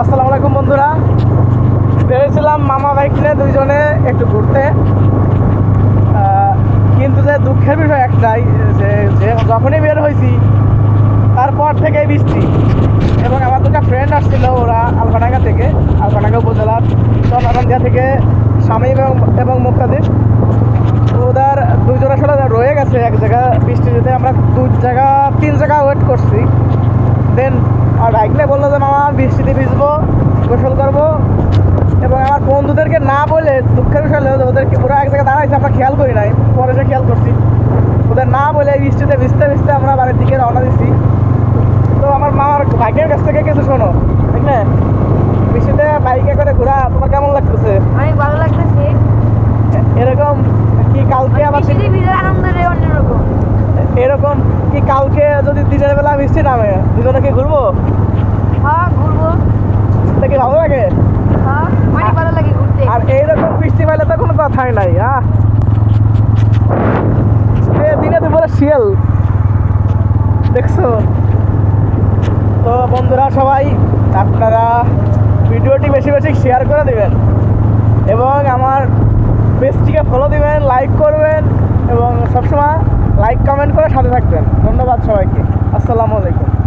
আসসালামু আলাইকুম বন্ধুরা। বেরিয়েছিলাম মামা বাইক নিয়ে দুইজনে একটু ঘুরতে। কিন্তু যে দুঃখের বিষয় একটাই, যে যখনই বের হয়েছি, তারপর থেকে বৃষ্টি। এবং আমার দুটা ফ্রেন্ড আসছিল ওরা আলফাডাঙ্গা থেকে, আলফাডাঙ্গা উপজেলার চন্দ্রানন্দিয়া থেকে স্বামী এবং এবং মুক্তাদির। ওদের দুইজন আসলে রয়ে গেছে এক জায়গা যেতে আমরা দু জায়গা, তিন জায়গা ওয়েট করছি দেন আর বাইক নিয়ে বলল যে মামা বৃষ্টিতে ভিজবো গোসল করব। এবং আমার বন্ধুদেরকে না বলে দুঃখের বিষয় হলো ওদেরকে ওরা এক জায়গায় দাঁড়াইছে আমরা খেয়াল করি নাই পরে এসে খেয়াল করছি। ওদের না বলে বৃষ্টিতে ভিজতে ভিজতে আমরা বাড়ির দিকে রওনা দিচ্ছি তো আমার মামার বাইকের কাছ থেকে কিছু শোনো ঠিক না? বৃষ্টিতে বাইকে করে ঘোরা তোমার কেমন লাগতেছে? অনেক ভালো লাগতেছে। এরকম কি কালকে আবার এরকম কি কালকে যদি দিনের বেলা নামে দুজনে কি ঘুরবো? হ্যাঁ ঘুরবো। এটা কি ভালো লাগে? হ্যাঁ অনেক ভালো লাগে ঘুরতে। আর এইরকম বৃষ্টি পেলে তো কোনো কথাই নাই হ্যাঁ? দিনে দুপুরে শিয়াল। দেখছ? তো বন্ধুরা সবাই আপনারা ভিডিওটি বেশি বেশি শেয়ার করে দিবেন। এবং আমার পেজটিকে ফলো দিবেন লাইক করবেন এবং সবসময় লাইক কমেন্ট করে সাথে থাকবেন। ধন্যবাদ সবাইকে। আসসালামু আলাইকুম।